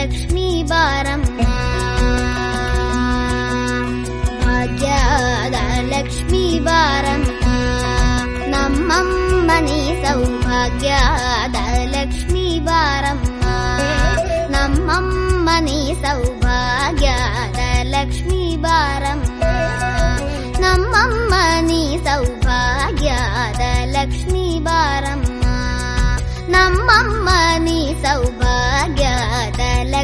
లక్ష్మీ బారమ్మ. భాగ్యాద సౌభాగ్యాదలక్ష్మీ బారమ్మ. నమ్మమ్మని సౌభాగ్యాద లక్ష్మీ బారమ్మ. నమ్మమ్మని సౌభాగ్యాదలక్ష్మీ బారమ్మ. నమ్మమ్మని సౌభాగ్యాద బారమ్మ. నమ్మమ్మని సౌభాగ్య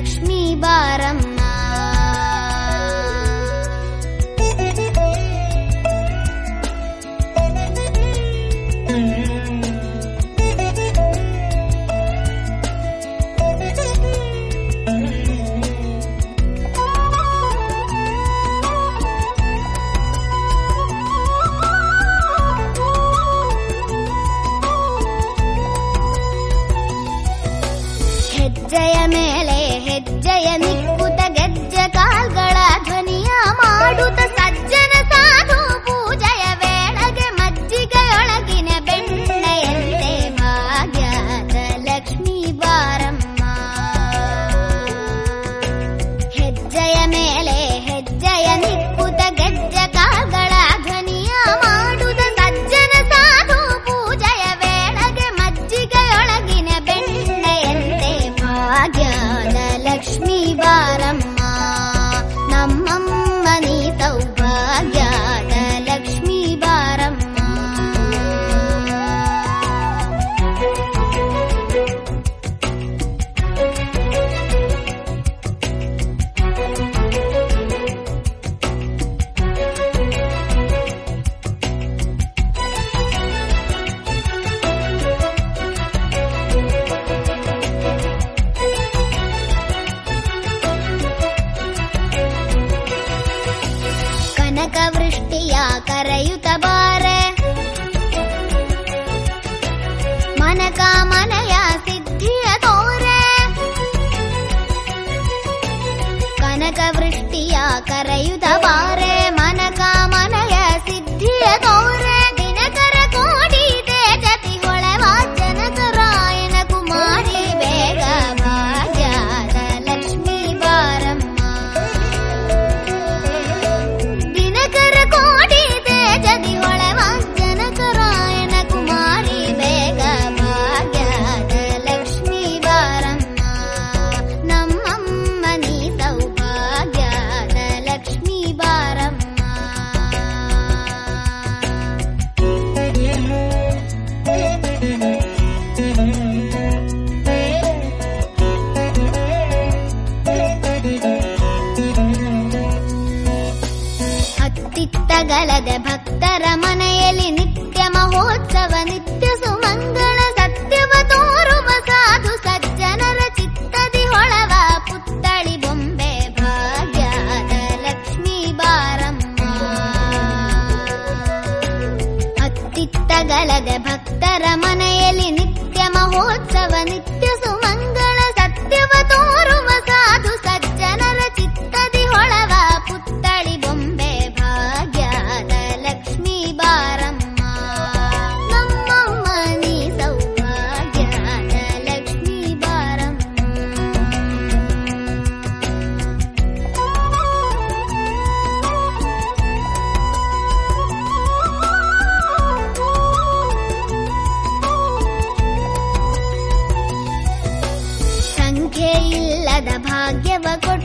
लक्ष्मीवारम् ಕರೆಯುತ್ತ ಬಾರೆ ಅತ್ತಿತ್ತಗಲದೆ ಭಕ್ತರ ಮನೆಯಲ್ಲಿ ನಿತ್ಯ ಮಹೋತ್ಸವ, ನಿತ್ಯ ಸುಮಂಗಳ ಸತ್ಯವ ತೋರುವ ಸಾಧು ಸಜ್ಜನರ ಚಿತ್ತದಿ ಹೊಳವ ಪುತ್ತಳಿ ಬೊಂಬೆ ಭಾಗ್ಯದ ಲಕ್ಷ್ಮೀ ಬಾರಮ್ಮ. ಅತ್ತಿತ್ತಗಲದೆ ಭಕ್ತರ ಮನೆಯಲ್ಲಿ ಭಾಗ್ಯವ ಕೊಡು